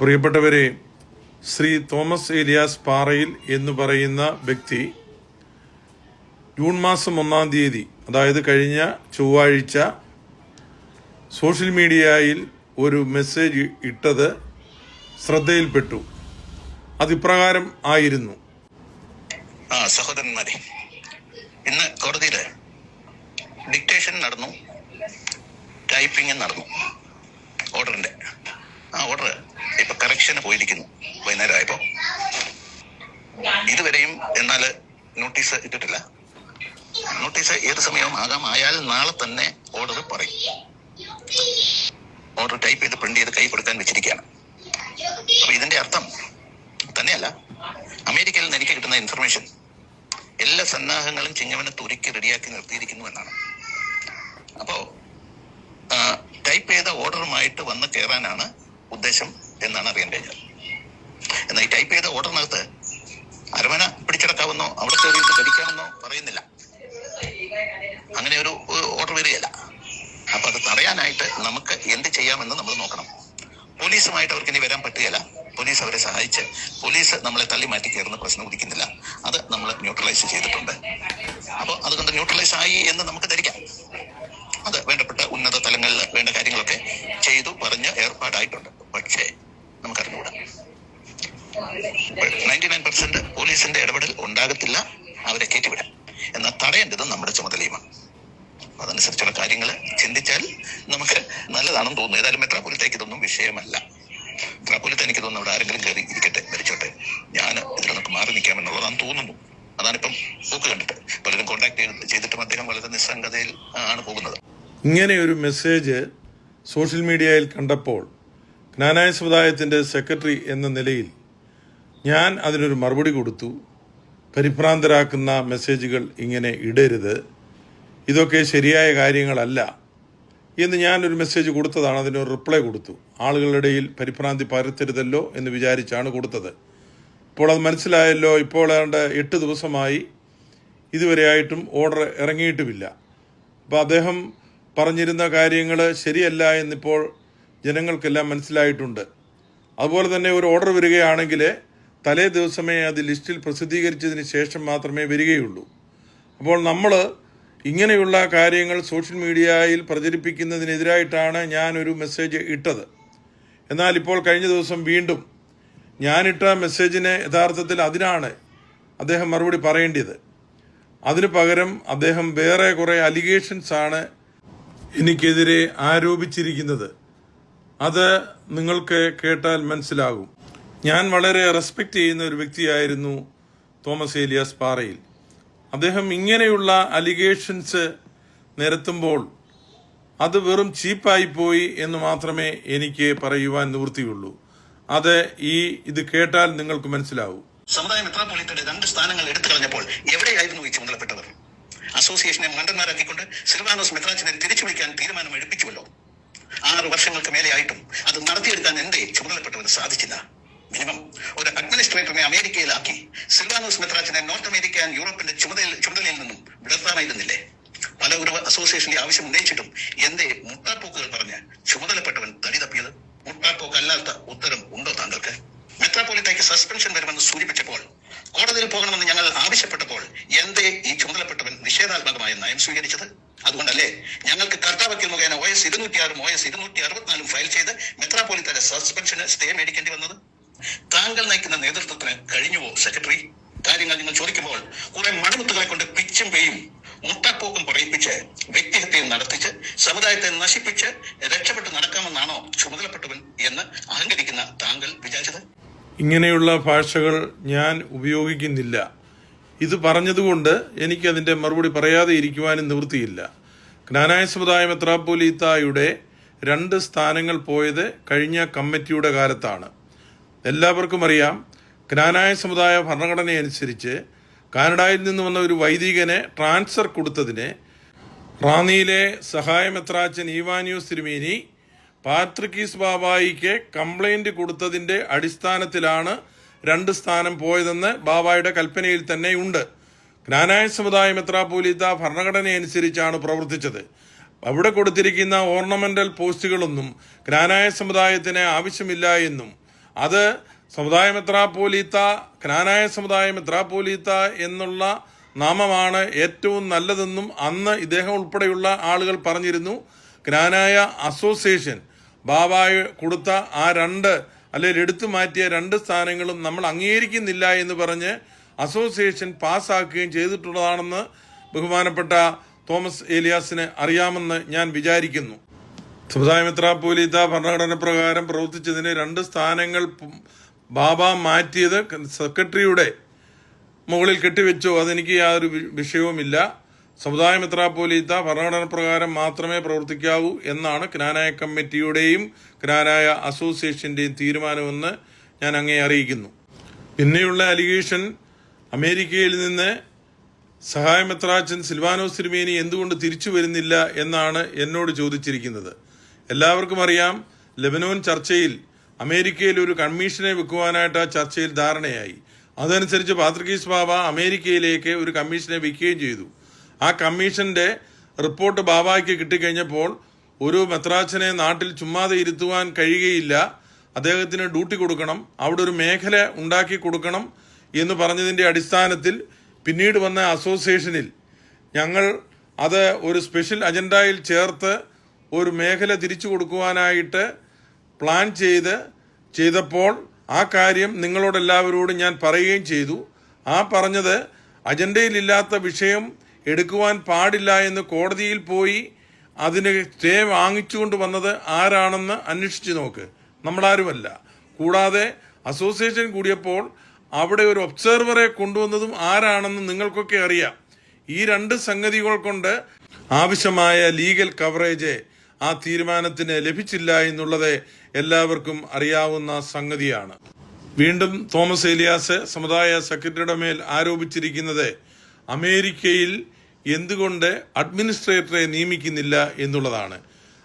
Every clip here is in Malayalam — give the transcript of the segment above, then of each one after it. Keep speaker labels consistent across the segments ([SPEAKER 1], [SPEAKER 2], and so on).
[SPEAKER 1] പ്രിയപ്പെട്ടവരെ ശ്രീ തോമസ് ഏലിയാസ് പാറയിൽ എന്ന് പറയുന്ന വ്യക്തി ജൂൺ മാസം ഒന്നാം തീയതി അതായത് കഴിഞ്ഞ ചൊവ്വാഴ്ച സോഷ്യൽ മീഡിയയിൽ ഒരു മെസ്സേജ് ഇട്ടത് ശ്രദ്ധയിൽപ്പെട്ടു. അതിപ്രകാരം ആയിരുന്നു.
[SPEAKER 2] ആ സഹോദരന്മാരെ ഇന്ന് കോടതിയിൽ ഡിക്റ്റേഷൻ നടന്നു ടൈപ്പിംഗ് നടന്നു ഓർഡറിന്റെ. ആ ഓർഡർ ഇപ്പൊ കറക്ഷന് പോയിരിക്കുന്നു. വൈകുന്നേരം ആയപ്പോ ഇതുവരെയും എന്നാൽ നോട്ടീസ് ഇട്ടിട്ടില്ല. നോട്ടീസ് ഏത് സമയവും ആകാം. ആയാൽ നാളെ തന്നെ ഓർഡർ പറയും. ഓർഡർ ടൈപ്പ് ചെയ്ത് പ്രിന്റ് ചെയ്ത് കൈ കൊടുക്കാൻ വെച്ചിരിക്കുകയാണ്. അപ്പൊ ഇതിന്റെ അർത്ഥം തന്നെയല്ല. അമേരിക്കയിൽ നിന്ന് എനിക്ക് കിട്ടുന്ന ഇൻഫർമേഷൻ എല്ലാ സന്നാഹങ്ങളും ചിങ്ങവനെ തുരുക്കി റെഡിയാക്കി നിർത്തിയിരിക്കുന്നു എന്നാണ്. അപ്പോ ടൈപ്പ് ചെയ്ത ഓർഡറുമായിട്ട് വന്ന് കയറാനാണ് ഉദ്ദേശം. എന്നാണ് അറിയാൻ കഴിഞ്ഞത് എന്നാൽ ഈ ടൈപ്പ് ചെയ്ത ഓർഡറിനകത്ത് അരമന പിടിച്ചെടുക്കാമെന്നോ അവിടെ കയറിയിട്ട് പഠിക്കാമെന്നോ പറയുന്നില്ല. അങ്ങനെ ഒരു ഓർഡർ വരികയല്ല. അപ്പൊ അത് തടയാനായിട്ട് നമുക്ക് എന്ത് ചെയ്യാമെന്ന് നമ്മൾ നോക്കണം. പോലീസുമായിട്ട് അവർക്ക് ഇനി വരാൻ പറ്റുകയില്ല. പോലീസ് അവരെ സഹായിച്ച് പോലീസ് നമ്മളെ തള്ളി മാറ്റി കയറുന്ന പ്രശ്നം ഉദിക്കുന്നില്ല അത് നമ്മൾ ന്യൂട്രലൈസ് ചെയ്തിട്ടുണ്ട്. അപ്പോൾ അതുകൊണ്ട് ന്യൂട്രലൈസ് ആയി എന്ന് നമുക്ക് ധരിക്കാം. അത് വേണ്ടപ്പെട്ട ഉന്നത തലങ്ങളിൽ വേണ്ട കാര്യങ്ങളൊക്കെ ചെയ്തു പറഞ്ഞ് ഏർപ്പാടായിട്ടുണ്ട്. പക്ഷേ നമുക്കറിഞ്ഞുകൂടാ. നയന്റി നയൻ പെർസെന്റ് പോലീസിന്റെ ഇടപെടൽ ഉണ്ടാകത്തില്ല അവരെ കയറ്റിവിടാൻ എന്നാൽ തടയേണ്ടത് നമ്മുടെ ചുമതലയുമാണ്. അതനുസരിച്ചുള്ള കാര്യങ്ങൾ ചിന്തിച്ചാൽ നമുക്ക് നല്ലതാണെന്ന് തോന്നുന്നു. ഏതായാലും മെത്രാപ്പൊലിത്തേക്ക് ഇതൊന്നും വിഷയമല്ല. മെത്രാപ്പൊലിത്ത എനിക്ക് തോന്നുന്നു അവിടെ ആരെങ്കിലും കയറി ഇരിക്കട്ടെ മരിച്ചോട്ടെ. ഞാൻ ഇതിൽ നമുക്ക് മാറി നിൽക്കാമെന്നുള്ളതാണ് തോന്നുന്നു. അതാണിപ്പം പോക്ക് കണ്ടിട്ട്. പലരും കോണ്ടാക്ട് ചെയ്ത് ചെയ്തിട്ടും അദ്ദേഹം വളരെ നിസ്സംഗതയിൽ ആണ് പോകുന്നത്.
[SPEAKER 1] ഇങ്ങനെ ഒരു മെസ്സേജ് സോഷ്യൽ മീഡിയയിൽ കണ്ടപ്പോൾ ജ്ഞാനായ സമുദായത്തിന്റെ സെക്രട്ടറി എന്ന നിലയിൽ ഞാൻ അതിനൊരു മറുപടി കൊടുത്തു. പരിഭ്രാന്തരാക്കുന്ന മെസ്സേജുകൾ ഇങ്ങനെ ഇടരുത്. ഇതൊക്കെ ശരിയായ കാര്യങ്ങളല്ല എന്ന് ഞാനൊരു മെസ്സേജ് കൊടുത്തതാണ്. അതിനൊരു റിപ്ലൈ കൊടുത്തു. ആളുകളുടെ ഇടയിൽ പരിഭ്രാന്തി പരത്തരുതല്ലോ എന്ന് വിചാരിച്ചാണ് കൊടുത്തത്. ഇപ്പോൾ അത് മനസ്സിലായല്ലോ. ഇപ്പോൾ ഏതാണ്ട് എട്ട് ദിവസമായി ഇതുവരെയായിട്ടും ഓർഡർ ഇറങ്ങിയിട്ടുമില്ല. അപ്പോൾ അദ്ദേഹം പറഞ്ഞിരുന്ന കാര്യങ്ങൾ ശരിയല്ല എന്നിപ്പോൾ ജനങ്ങൾക്കെല്ലാം മനസ്സിലായിട്ടുണ്ട്. അതുപോലെ തന്നെ ഒരു ഓർഡർ വരികയാണെങ്കിൽ തലേ ദിവസമേ അത് ലിസ്റ്റിൽ പ്രസിദ്ധീകരിച്ചതിന് ശേഷം മാത്രമേ വരികയുള്ളൂ. അപ്പോൾ നമ്മൾ ഇങ്ങനെയുള്ള കാര്യങ്ങൾ സോഷ്യൽ മീഡിയയിൽ പ്രചരിപ്പിക്കുന്നതിനെതിരായിട്ടാണ് ഞാനൊരു മെസ്സേജ് ഇട്ടത്. എന്നാൽ ഇപ്പോൾ കഴിഞ്ഞ ദിവസം വീണ്ടും ഞാനിട്ട മെസ്സേജിന് യഥാർത്ഥത്തിൽ അതിനാണ് അദ്ദേഹം മറുപടി പറയേണ്ടത് അതിനു പകരം അദ്ദേഹം വേറെ കുറേ അലിഗേഷൻസ് ആണ് എനിക്കെതിരെ ആരോപിച്ചിരിക്കുന്നത്. അത് നിങ്ങൾക്ക് കേട്ടാൽ മനസ്സിലാകും. ഞാൻ വളരെ റെസ്പെക്റ്റ് ചെയ്യുന്ന ഒരു വ്യക്തിയായിരുന്നു തോമസ് ഏലിയാസ് പാറയിൽ. അദ്ദേഹം ഇങ്ങനെയുള്ള അലിഗേഷൻസ് നിരത്തുമ്പോൾ അത് വെറും ചീപ്പായി പോയി എന്ന് മാത്രമേ എനിക്ക് പറയുവാൻ നിവൃത്തിയുള്ളൂ. അത് ഈ ഇത് കേട്ടാൽ നിങ്ങൾക്ക് മനസ്സിലാവും.
[SPEAKER 2] സമുദായ മെത്രാപ്പൊലിത്തയുടെ രണ്ട് സ്ഥാനങ്ങൾ എടുത്തു കളഞ്ഞപ്പോൾ എവിടെയായിരുന്നു ഈ ചുമതലപ്പെട്ടവർ അസോസിയേഷനെ മണ്ടന്മാരാക്കിക്കൊണ്ട് സിൽവാനോസ് മെത്രാച്ചിനെ തിരിച്ചു വിളിക്കാൻ തീരുമാനം എടുപ്പിച്ചുവല്ലോ. ആറ് വർഷങ്ങൾക്ക് മേലെയായിട്ടും അത് നടത്തിയെടുക്കാൻ എന്തേ ചുമതലപ്പെട്ടവന് സാധിച്ചില്ല. മിനിമം ഒരു അഡ്മിനിസ്ട്രേറ്ററിനെ അമേരിക്കയിലാക്കി സിൽവാനോസ് മെത്രാച്ചിനെ നോർത്ത് അമേരിക്ക ആൻഡ് യൂറോപ്പിന്റെ ചുമതല ചുമതലയിൽ നിന്നും വിടർത്താമായിരുന്നില്ലേ പല ഒരു അസോസിയേഷന്റെ ആവശ്യം ഉന്നയിച്ചിട്ടും എന്തേ മുട്ടാപ്പോക്കുകൾ പറഞ്ഞ് ചുമതലപ്പെട്ടവൻ തടി തപ്പിയത് മുട്ടാപ്പോക്കല്ലാത്ത ഉത്തരം ഉണ്ടോ താങ്കൾക്ക്? മെത്രാപോലിത്തേക്ക് സസ്പെൻഷൻ വരുമെന്ന് സൂചിപ്പിച്ചപ്പോൾ കോടതിയിൽ പോകണമെന്ന് ഞങ്ങൾ ആവശ്യപ്പെട്ടപ്പോൾ എന്തേ ഈ ചുമതലപ്പെട്ടവൻ നിഷേധാത്മകമായ നയം സ്വീകരിച്ചത്? അതുകൊണ്ടല്ലേ ഞങ്ങൾക്ക് കർത്താവയ്ക്കൽ മുഖേന ഒ എസ് ഇരുന്നൂറ്റിയാറും ഒ എസ് ഇരുന്നൂറ്റി അറുപത്തിനാലും ഫയൽ ചെയ്ത് മെത്രാപോലിത്തയുടെ സസ്പെൻഷന് സ്റ്റേ മേടിക്കേണ്ടി വന്നത്? താങ്കൾ നയിക്കുന്ന നേതൃത്വത്തിന് കഴിഞ്ഞുവോ സെക്രട്ടറി? കാര്യങ്ങൾ നിങ്ങൾ ചോദിക്കുമ്പോൾ കുറെ മണമുത്തുകളെ കൊണ്ട് പിച്ചും പേയും മുട്ടാപ്പോക്കും പറയിപ്പിച്ച് വ്യക്തിഹത്യയും നടത്തിച്ച് സമുദായത്തെ നശിപ്പിച്ച് രക്ഷപ്പെട്ട് നടക്കാമെന്നാണോ ചുമതലപ്പെട്ടവൻ എന്ന് അഹങ്കരിക്കുന്ന താങ്കൾ വിചാരിച്ചത്?
[SPEAKER 1] ഇങ്ങനെയുള്ള ഭാഷകൾ ഞാൻ ഉപയോഗിക്കുന്നില്ല. ഇത് പറഞ്ഞതുകൊണ്ട് എനിക്കതിന്റെ മറുപടി പറയാതെ ഇരിക്കുവാനും നിവൃത്തിയില്ല. ജ്ഞാനായ സമുദായ മെത്രാപ്പോലീത്തായുടെ രണ്ട് സ്ഥാനങ്ങൾ പോയത് കഴിഞ്ഞ കമ്മിറ്റിയുടെ കാലത്താണ്. എല്ലാവർക്കും അറിയാം ജ്ഞാനായ സമുദായ ഭരണഘടനയനുസരിച്ച് കാനഡയിൽ നിന്ന് വന്ന ഒരു വൈദികനെ ട്രാൻസ്ഫർ കൊടുത്തതിനെ റാന്നിയിലെ സഹായമെത്രാച്ചൻ ഈവാനിയോ തിരുമേനി പാത്രിക്കീസ് ബാബായിക്ക് കംപ്ലൈന്റ് കൊടുത്തതിന്റെ അടിസ്ഥാനത്തിലാണ് രണ്ട് സ്ഥാനം പോയതെന്ന് ബാബായുടെ കൽപ്പനയിൽ തന്നെ ഉണ്ട്. ജ്ഞാനായ സമുദായ മെത്രാപോലീത്ത ഭരണഘടനയനുസരിച്ചാണ് പ്രവർത്തിച്ചത്. അവിടെ കൊടുത്തിരിക്കുന്ന ഓർണമെന്റൽ പോസ്റ്റുകളൊന്നും ജ്ഞാനായ സമുദായത്തിന് ആവശ്യമില്ല എന്നും അത് സമുദായ മെത്രാപോലീത്ത ജ്ഞാനായ സമുദായ മെത്രാപോലീത്ത എന്നുള്ള നാമമാണ് ഏറ്റവും നല്ലതെന്നും അന്ന് ഇദ്ദേഹം ഉൾപ്പെടെയുള്ള ആളുകൾ പറഞ്ഞിരുന്നു. ജ്ഞാനായ അസോസിയേഷൻ ബാബായ് കൊടുത്ത ആ രണ്ട് അല്ലെങ്കിൽ എടുത്തു മാറ്റിയ രണ്ട് സ്ഥാനങ്ങളും നമ്മൾ അംഗീകരിക്കുന്നില്ല എന്ന് പറഞ്ഞ് അസോസിയേഷൻ പാസ്സാക്കുകയും ചെയ്തിട്ടുള്ളതാണെന്ന് ബഹുമാനപ്പെട്ട തോമസ് ഏലിയാസിന് അറിയാമെന്ന് ഞാൻ വിചാരിക്കുന്നു. സമുദായ മെത്രാപ്പോലീത്ത ഭരണഘടന പ്രകാരം പ്രവർത്തിച്ചതിന് രണ്ട് സ്ഥാനങ്ങൾ ബാബ മാറ്റിയത് സെക്രട്ടറിയുടെ മുകളിൽ കെട്ടിവെച്ചോ അതെനിക്ക് യാതൊരു വിഷയവുമില്ല. സമുദായ മെത്രാപ്പോലീത്ത ഭരണഘടന പ്രകാരം മാത്രമേ പ്രവർത്തിക്കാവൂ എന്നാണ് ക്നാനായ കമ്മിറ്റിയുടെയും ക്നാനായ അസോസിയേഷന്റെയും തീരുമാനമെന്ന് ഞാൻ അങ്ങേ അറിയിക്കുന്നു. പിന്നെയുള്ള അലിഗേഷൻ അമേരിക്കയിൽ നിന്ന് സഹായ മെത്രാച്ചൻ സിൽവാനോസ് തിരുമേനി എന്തുകൊണ്ട് തിരിച്ചു വരുന്നില്ല എന്നാണ് എന്നോട് ചോദിച്ചിരിക്കുന്നത്. എല്ലാവർക്കും അറിയാം ലെബനോൻ ചർച്ചയിൽ അമേരിക്കയിൽ ഒരു കമ്മീഷനെ വെക്കുവാനായിട്ട് ആ ചർച്ചയിൽ ധാരണയായി. അതനുസരിച്ച് പാത്രികീസ് ബാബ അമേരിക്കയിലേക്ക് ഒരു കമ്മീഷനെ വെക്കുകയും ചെയ്തു. ആ കമ്മീഷന്റെ റിപ്പോർട്ട് ബാബായ്ക്ക് കിട്ടിക്കഴിഞ്ഞപ്പോൾ ഒരു മെത്രാച്ചനെ നാട്ടിൽ ചുമ്മാതെ ഇരുത്തുവാൻ കഴിയുകയില്ല. അദ്ദേഹത്തിന് ഡ്യൂട്ടി കൊടുക്കണം. അവിടെ ഒരു മേഖല ഉണ്ടാക്കി കൊടുക്കണം എന്ന് പറഞ്ഞതിന്റെ അടിസ്ഥാനത്തിൽ പിന്നീട് വന്ന അസോസിയേഷനിൽ ഞങ്ങൾ അത് ഒരു സ്പെഷ്യൽ അജണ്ടയിൽ ചേർത്ത് ഒരു മേഖല തിരിച്ചു കൊടുക്കുവാനായിട്ട് പ്ലാൻ ചെയ്ത് ചെയ്തപ്പോൾ ആ കാര്യം നിങ്ങളോടെല്ലാവരോടും ഞാൻ പറയുകയും ചെയ്തു. ആ പറഞ്ഞത് അജണ്ടയിലില്ലാത്ത വിഷയം എടുക്കുവാൻ പാടില്ല എന്ന് കോടതിയിൽ പോയി അതിന് സ്റ്റേ വാങ്ങിച്ചുകൊണ്ട് വന്നത് ആരാണെന്ന് അന്വേഷിച്ച് നോക്ക്. നമ്മളാരുമല്ല. കൂടാതെ അസോസിയേഷൻ കൂടിയപ്പോൾ അവിടെ ഒരു ഒബ്സർവറെ കൊണ്ടുവന്നതും ആരാണെന്ന് നിങ്ങൾക്കൊക്കെ അറിയാം. ഈ രണ്ട് സംഗതികൾ കൊണ്ട് ആവശ്യമായ ലീഗൽ കവറേജ് ആ തീരുമാനത്തിന് ലഭിച്ചില്ല എന്നുള്ളത് എല്ലാവർക്കും അറിയാവുന്ന സംഗതിയാണ്. വീണ്ടും തോമസ് ഏലിയാസ് സമുദായ സെക്രട്ടറിയുടെ മേൽ ആരോപിച്ചിരിക്കുന്നത് അമേരിക്കയിൽ എന്തുകൊണ്ട് അഡ്മിനിസ്ട്രേറ്ററെ നിയമിക്കുന്നില്ല എന്നുള്ളതാണ്.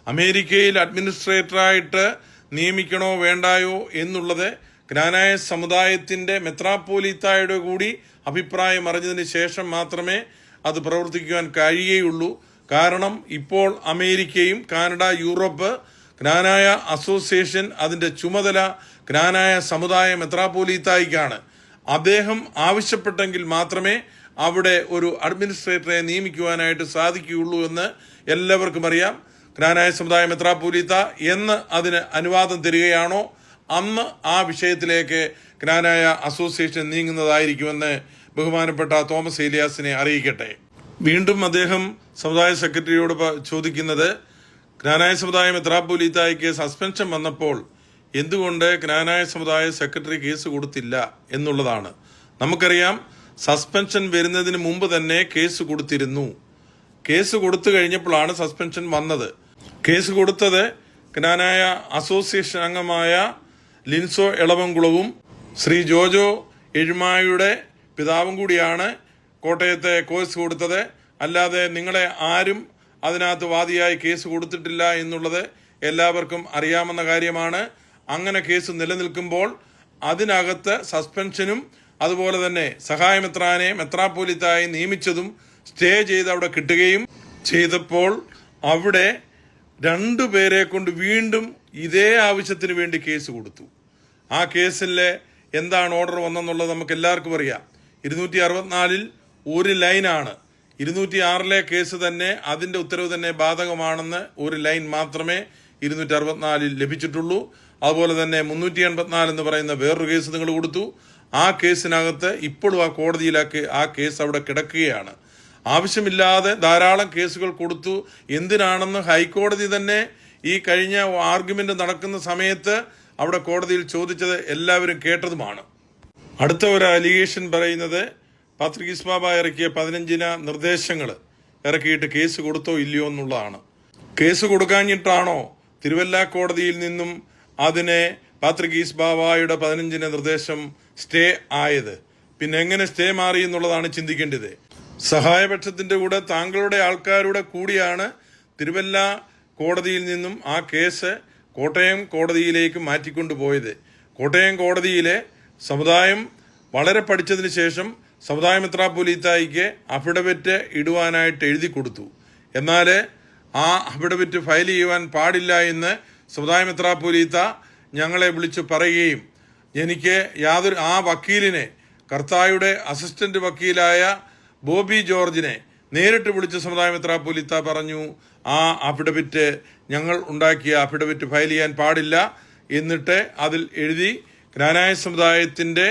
[SPEAKER 1] അമേരിക്കയിൽ അഡ്മിനിസ്ട്രേറ്ററായിട്ട് നിയമിക്കണോ വേണ്ടായോ എന്നുള്ളത് ജ്ഞാനായ സമുദായത്തിന്റെ മെത്രാപ്പോലീത്തായുടെ കൂടി അഭിപ്രായം അറിഞ്ഞതിന് ശേഷം മാത്രമേ അത് പ്രവർത്തിക്കുവാൻ കഴിയുകയുള്ളൂ. കാരണം ഇപ്പോൾ അമേരിക്കയും കാനഡ യൂറോപ്പ് ജ്ഞാനായ അസോസിയേഷൻ അതിന്റെ ചുമതല ജ്ഞാനായ സമുദായ മെത്രാപ്പോലീത്തായിക്കാണ്. അദ്ദേഹം ആവശ്യപ്പെട്ടെങ്കിൽ മാത്രമേ അവിടെ ഒരു അഡ്മിനിസ്ട്രേറ്ററെ നിയമിക്കുവാനായിട്ട് സാധിക്കുകയുള്ളൂ എന്ന് എല്ലാവർക്കും അറിയാം. ജ്ഞാനായ സമുദായ മെത്രാപ്പോലീത്ത എന്ന് അതിന് അനുവാദം തരികയാണോ? അന്ന് ആ വിഷയത്തിലേക്ക് ജ്ഞാനായ അസോസിയേഷൻ നീങ്ങുന്നതായിരിക്കുമെന്ന് ബഹുമാനപ്പെട്ട തോമസ് ഏലിയാസിനെ അറിയിക്കട്ടെ. വീണ്ടും അദ്ദേഹം സമുദായ സെക്രട്ടറിയോട് ചോദിക്കുന്നത് ജ്ഞാനായ സമുദായ മെത്രാപ്പോലീത്തായിക്ക് സസ്പെൻഷൻ വന്നപ്പോൾ എന്തുകൊണ്ട് ജ്ഞാനായ സമുദായ സെക്രട്ടറി കേസ് കൊടുത്തില്ല എന്നുള്ളതാണ്. നമുക്കറിയാം സസ്പെൻഷൻ വരുന്നതിന് മുമ്പ് തന്നെ കേസ് കൊടുത്തിരുന്നു. കേസ് കൊടുത്തു കഴിഞ്ഞപ്പോഴാണ് സസ്പെൻഷൻ വന്നത്. കേസ് കൊടുത്തത് ജ്ഞാനായ അസോസിയേഷൻ അംഗമായ ലിൻസോ എളവംകുളവും ശ്രീ ജോജോ എഴുമായുടെ പിതാവും കൂടിയാണ് കോട്ടയത്തെ കേസ് കൊടുത്തത്. അല്ലാതെ നിങ്ങളെ ആരും അതിനകത്ത് വാദിയായി കേസ് കൊടുത്തിട്ടില്ല എന്നുള്ളത് എല്ലാവർക്കും അറിയാമെന്ന കാര്യമാണ്. അങ്ങനെ കേസ് നിലനിൽക്കുമ്പോൾ അതിനകത്ത് സസ്പെൻഷനും അതുപോലെ തന്നെ സഹായമെത്രാനെ മെത്രാപ്പോലിത്തായി നിയമിച്ചതും സ്റ്റേ ചെയ്ത് അവിടെ കിട്ടുകയും ചെയ്തപ്പോൾ അവിടെ രണ്ടു പേരെ കൊണ്ട് വീണ്ടും ഇതേ ആവശ്യത്തിന് വേണ്ടി കേസ് കൊടുത്തു. ആ കേസിലെ എന്താണ് ഓർഡർ വന്നെന്നുള്ളത് നമുക്ക് എല്ലാവർക്കും അറിയാം. ഇരുന്നൂറ്റി അറുപത്തിനാലിൽ ഒരു ലൈനാണ്. ഇരുന്നൂറ്റി ആറിലെ കേസ് തന്നെ അതിന്റെ ഉത്തരവ് തന്നെ ബാധകമാണെന്ന് ഒരു ലൈൻ മാത്രമേ ഇരുന്നൂറ്റി അറുപത്തിനാലിൽ ലഭിച്ചിട്ടുള്ളൂ. അതുപോലെ തന്നെ മുന്നൂറ്റി എൺപത്തിനാല് എന്ന് പറയുന്ന വേറൊരു കേസ് നിങ്ങൾ കൊടുത്തു. ആ കേസിനകത്ത് ഇപ്പോഴും ആ കോടതിയിലാക്കി ആ കേസ് അവിടെ കിടക്കുകയാണ്. ആവശ്യമില്ലാതെ ധാരാളം കേസുകൾ കൊടുത്തു. എന്തിനാണെന്ന് ഹൈക്കോടതി തന്നെ ഈ കഴിഞ്ഞ ആർഗ്യുമെന്റ് നടക്കുന്ന സമയത്ത് അവിടെ കോടതിയിൽ ചോദിച്ചത് എല്ലാവരും കേട്ടതുമാണ്. അടുത്ത ഒരു അലിഗേഷൻ പറയുന്നത് പാത്രികീസ് ബാബ ഇറക്കിയ പതിനഞ്ചിന നിർദ്ദേശങ്ങൾ ഇറക്കിയിട്ട് കേസ് കൊടുത്തോ ഇല്ലയോ എന്നുള്ളതാണ്. കേസ് കൊടുക്കാഞ്ഞിട്ടാണോ തിരുവല്ല കോടതിയിൽ നിന്നും അതിനെ പാത്രികീസ് ബാബായുടെ പതിനഞ്ചിന് നിർദ്ദേശം സ്റ്റേ ആയത്. പിന്നെ എങ്ങനെ സ്റ്റേ മാറി എന്നുള്ളതാണ് ചിന്തിക്കേണ്ടത്. സഹായപക്ഷത്തിന്റെ കൂടെ താങ്കളുടെ ആൾക്കാരുടെ കൂടിയാണ് തിരുവല്ല കോടതിയിൽ നിന്നും ആ കേസ് കോട്ടയം കോടതിയിലേക്ക് മാറ്റിക്കൊണ്ടുപോയത്. കോട്ടയം കോടതിയിലെ സമുദായം വളരെ പഠിച്ചതിന് ശേഷം സമുദായ മെത്രാപ്പൊലീത്തായിക്ക് അഫിഡവിറ്റ് ഇടുവാനായിട്ട് എഴുതി കൊടുത്തു. എന്നാൽ ആ അഫിഡവിറ്റ് ഫയൽ ചെയ്യുവാൻ പാടില്ല എന്ന് സമുദായ മെത്രാപ്പൊലീത്ത ഞങ്ങളെ വിളിച്ചു പറയുകയും എനിക്ക് യാതൊരു ആ വക്കീലിനെ കർത്തായുടെ അസിസ്റ്റന്റ് വക്കീലായ ബോബി ജോർജിനെ നേരിട്ട് വിളിച്ച് സമുദായ മെത്രാപ്പൊലിത്ത പറഞ്ഞു ആ അഫിഡവിറ്റ് ഞങ്ങൾ ഉണ്ടാക്കിയ അഫിഡവിറ്റ് ഫയൽ ചെയ്യാൻ പാടില്ല എന്നിട്ട് അതിൽ എഴുതി ജ്ഞാനായ സമുദായത്തിന്റെ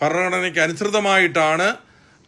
[SPEAKER 1] ഭരണഘടനയ്ക്ക് അനുസൃതമായിട്ടാണ്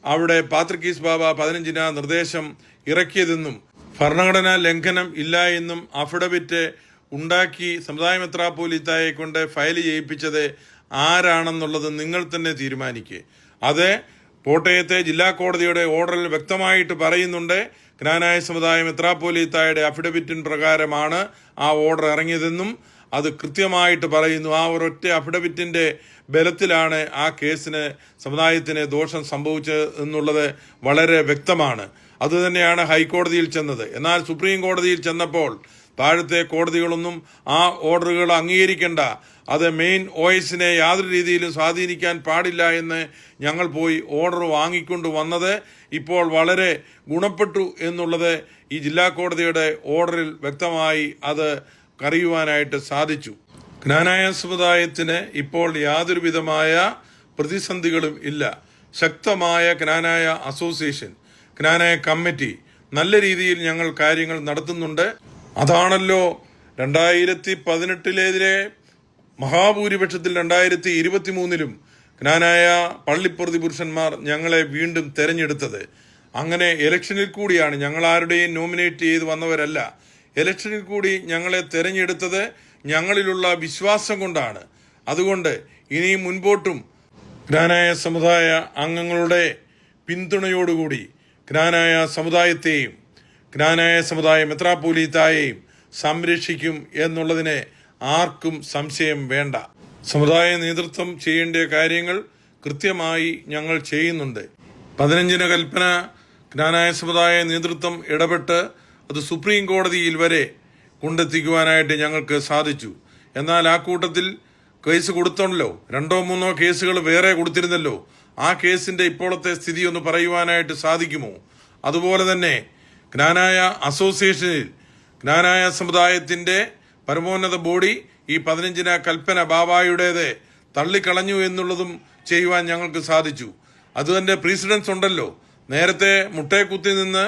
[SPEAKER 1] അവിടെ പാത്രിക്കീസ് ബാബ പതിനഞ്ചിന നിർദ്ദേശം ഇറക്കിയതെന്നും ഭരണഘടനാ ലംഘനം ഇല്ല എന്നും അഫിഡവിറ്റ് ഉണ്ടാക്കി സമുദായ മെത്രാപ്പോലിത്തായെ കൊണ്ട് ഫയൽ ചെയ്യിപ്പിച്ചത് ആരാണെന്നുള്ളത് നിങ്ങൾ തന്നെ തീരുമാനിക്കുക അത് കോട്ടയത്തെ ജില്ലാ കോടതിയുടെ ഓർഡറിൽ വ്യക്തമായിട്ട് പറയുന്നുണ്ട്. ജ്ഞാനായ സമുദായ മെത്രാപ്പോലീത്തായുടെ അഫിഡവിറ്റിൻ പ്രകാരമാണ് ആ ഓർഡർ ഇറങ്ങിയതെന്നും അത് കൃത്യമായിട്ട് പറയുന്നു. ആ ഒരൊറ്റ അഫിഡവിറ്റിന്റെ ബലത്തിലാണ് ആ കേസിന് സമുദായത്തിന് ദോഷം സംഭവിച്ചത് എന്നുള്ളത് വളരെ വ്യക്തമാണ്. അതുതന്നെയാണ് ഹൈക്കോടതിയിൽ ചെന്നത്. എന്നാൽ സുപ്രീം കോടതിയിൽ ചെന്നപ്പോൾ താഴത്തെ കോടതികളൊന്നും ആ ഓർഡറുകൾ അംഗീകരിക്കേണ്ട. അത് മെയിൻ ഓയസിനെ യാതൊരു രീതിയിലും സ്വാധീനിക്കാൻ പാടില്ല എന്ന് ഞങ്ങൾ പോയി ഓർഡർ വാങ്ങിക്കൊണ്ട് വന്നത് ഇപ്പോൾ വളരെ ഗുണപ്പെട്ടു എന്നുള്ളത് ഈ ജില്ലാ കോടതിയുടെ ഓർഡറിൽ വ്യക്തമായി അത് അറിയുവാനായിട്ട് സാധിച്ചു. ജ്ഞാനായ സമുദായത്തിന് ഇപ്പോൾ യാതൊരുവിധമായ പ്രതിസന്ധികളും ഇല്ല. ശക്തമായ ജ്ഞാനായ അസോസിയേഷൻ ജ്ഞാനായ കമ്മിറ്റി നല്ല രീതിയിൽ ഞങ്ങൾ കാര്യങ്ങൾ നടത്തുന്നുണ്ട്. അതാണല്ലോ രണ്ടായിരത്തി പതിനെട്ടിലേതിലെ മഹാഭൂരിപക്ഷത്തിൽ രണ്ടായിരത്തി ഇരുപത്തി മൂന്നിലും ജ്ഞാനായ പള്ളിപ്രതി പുരുഷന്മാർ ഞങ്ങളെ വീണ്ടും തെരഞ്ഞെടുത്തത്. അങ്ങനെ ഇലക്ഷനിൽ കൂടിയാണ് ഞങ്ങൾ ആരുടെയും നോമിനേറ്റ് ചെയ്ത് വന്നവരല്ല. ഇലക്ഷനിൽ കൂടി ഞങ്ങളെ തെരഞ്ഞെടുത്തത് ഞങ്ങളിലുള്ള വിശ്വാസം കൊണ്ടാണ്. അതുകൊണ്ട് ഇനി മുൻപോട്ടും ജ്ഞാനായ സമുദായ അംഗങ്ങളുടെ പിന്തുണയോടുകൂടി ജ്ഞാനായ സമുദായത്തെയും ജ്ഞാനായ സമുദായം മെത്രാപൂലിത്തായേയും സംരക്ഷിക്കും എന്നുള്ളതിനെ ആർക്കും സംശയം വേണ്ട. സമുദായ നേതൃത്വം ചെയ്യേണ്ട കാര്യങ്ങൾ കൃത്യമായി ഞങ്ങൾ ചെയ്യുന്നുണ്ട്. പതിനഞ്ചിന് കൽപ്പന ജ്ഞാനായ സമുദായ നേതൃത്വം ഇടപെട്ട് അത് സുപ്രീം കോടതിയിൽ വരെ കൊണ്ടെത്തിക്കുവാനായിട്ട് ഞങ്ങൾക്ക് സാധിച്ചു. എന്നാൽ ആ കൂട്ടത്തിൽ കേസ് കൊടുത്തോണ്ടല്ലോ. രണ്ടോ മൂന്നോ കേസുകൾ വേറെ കൊടുത്തിരുന്നല്ലോ. ആ കേസിന്റെ ഇപ്പോഴത്തെ സ്ഥിതി ഒന്ന് പറയുവാനായിട്ട് സാധിക്കുമോ? അതുപോലെ തന്നെ ജ്ഞാനായ അസോസിയേഷനിൽ ജ്ഞാനായ സമുദായത്തിന്റെ പരമോന്നത ബോഡി ഈ പതിനഞ്ചിന കൽപ്പന ബാബായുടേത് തള്ളിക്കളഞ്ഞു എന്നുള്ളതും ചെയ്യുവാൻ ഞങ്ങൾക്ക് സാധിച്ചു. അതുതന്നെ പ്രീസിഡൻസ് ഉണ്ടല്ലോ. നേരത്തെ മുട്ടേക്കുത്തി നിന്ന്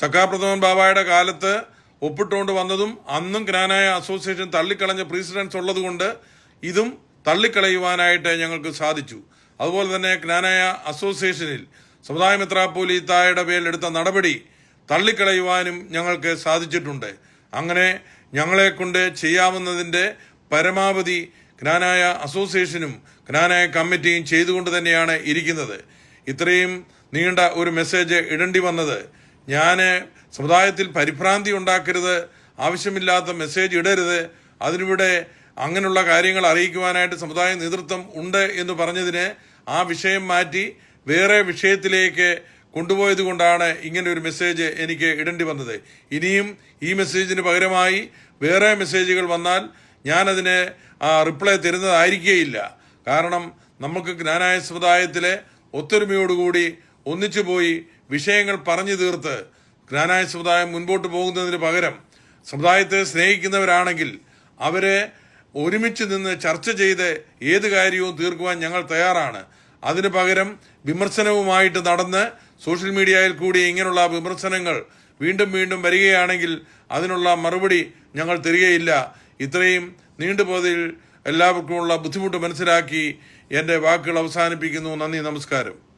[SPEAKER 1] സഖാപ്രഥമൻ ബാബായുടെ കാലത്ത് ഒപ്പിട്ടുകൊണ്ട് വന്നതും അന്നും ജ്ഞാനായ അസോസിയേഷൻ തള്ളിക്കളഞ്ഞ പ്രീസിഡൻസ് ഉള്ളതുകൊണ്ട് ഇതും തള്ളിക്കളയുവാനായിട്ട് ഞങ്ങൾക്ക് സാധിച്ചു. അതുപോലെ തന്നെ ജ്ഞാനായ അസോസിയേഷനിൽ സമുദായ മെത്രാപ്പോലീത്തായുടെ എടുത്ത നടപടി തള്ളിക്കളയുവാനും ഞങ്ങൾക്ക് സാധിച്ചിട്ടുണ്ട്. അങ്ങനെ ഞങ്ങളെ കൊണ്ട് ചെയ്യാവുന്നതിന്റെ പരമാവധി ജ്ഞാനായ അസോസിയേഷനും ജ്ഞാനായ കമ്മിറ്റിയും ചെയ്തുകൊണ്ട് തന്നെയാണ് ഇരിക്കുന്നത്. ഇത്രയും നീണ്ട ഒരു മെസ്സേജ് ഇടേണ്ടി വന്നത്. ഞാൻ സമുദായത്തിൽ പരിഭ്രാന്തി ഉണ്ടാക്കരുത് ആവശ്യമില്ലാത്ത മെസ്സേജ് ഇടരുത്. അതിനിവിടെ അങ്ങനെയുള്ള കാര്യങ്ങൾ അറിയിക്കുവാനായിട്ട് സമുദായ നേതൃത്വം ഉണ്ട് എന്ന് പറഞ്ഞതിന് ആ വിഷയം മാറ്റി വേറെ വിഷയത്തിലേക്ക് കൊണ്ടുപോയത് കൊണ്ടാണ് ഇങ്ങനെ ഒരു മെസ്സേജ് എനിക്ക് ഇടേണ്ടി വന്നത്. ഇനിയും ഈ മെസ്സേജിന് പകരമായി വേറെ മെസ്സേജുകൾ വന്നാൽ ഞാനതിന് റിപ്ലൈ തരുന്നതായിരിക്കേയില്ല. കാരണം നമുക്ക് ജ്ഞാനായ സമുദായത്തിലെ ഒത്തൊരുമയോടുകൂടി ഒന്നിച്ചു പോയി വിഷയങ്ങൾ പറഞ്ഞു തീർത്ത് ജ്ഞാനായ സമുദായം മുൻപോട്ട് പോകുന്നതിന് പകരം സമുദായത്തെ സ്നേഹിക്കുന്നവരാണെങ്കിൽ അവരെ ഒരുമിച്ച് നിന്ന് ചർച്ച ചെയ്ത് ഏത് കാര്യവും തീർക്കുവാൻ ഞങ്ങൾ തയ്യാറാണ്. അതിനു പകരം വിമർശനവുമായിട്ട് നടന്ന് സോഷ്യൽ മീഡിയയിൽ കൂടി ഇങ്ങനെയുള്ള വിമർശനങ്ങൾ വീണ്ടും വീണ്ടും വരികയാണെങ്കിൽ അതിനുള്ള മറുപടി ഞങ്ങൾ തരികയില്ല. ഇത്രയും നീണ്ടുപോതിൽ എല്ലാവർക്കുമുള്ള ബുദ്ധിമുട്ട് മനസ്സിലാക്കി എന്റെ വാക്കുകൾ അവസാനിപ്പിക്കുന്നു. നന്ദി നമസ്കാരം.